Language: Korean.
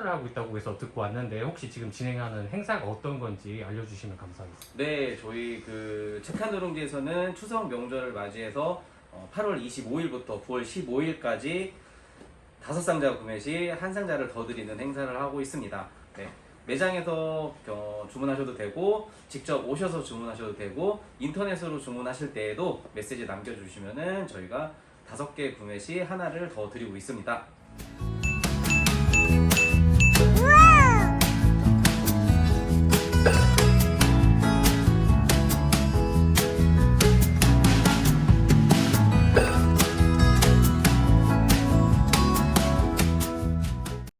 실천을 하고 있다고 해서 듣고 왔는데 혹시 지금 진행하는 행사가 어떤 건지 알려주시면 감사하겠습니다. 네, 저희 그 책한누룽지에서는 추석 명절을 맞이해서 어, 8월 25일부터 9월 15일까지 다섯 상자 구매 시 한 상자를 더 드리는 행사를 하고 있습니다. 네, 매장에서 어, 주문하셔도 되고 직접 오셔서 주문하셔도 되고 인터넷으로 주문하실 때에도 메시지 남겨주시면은 저희가 다섯 개 구매 시 하나를 더 드리고 있습니다.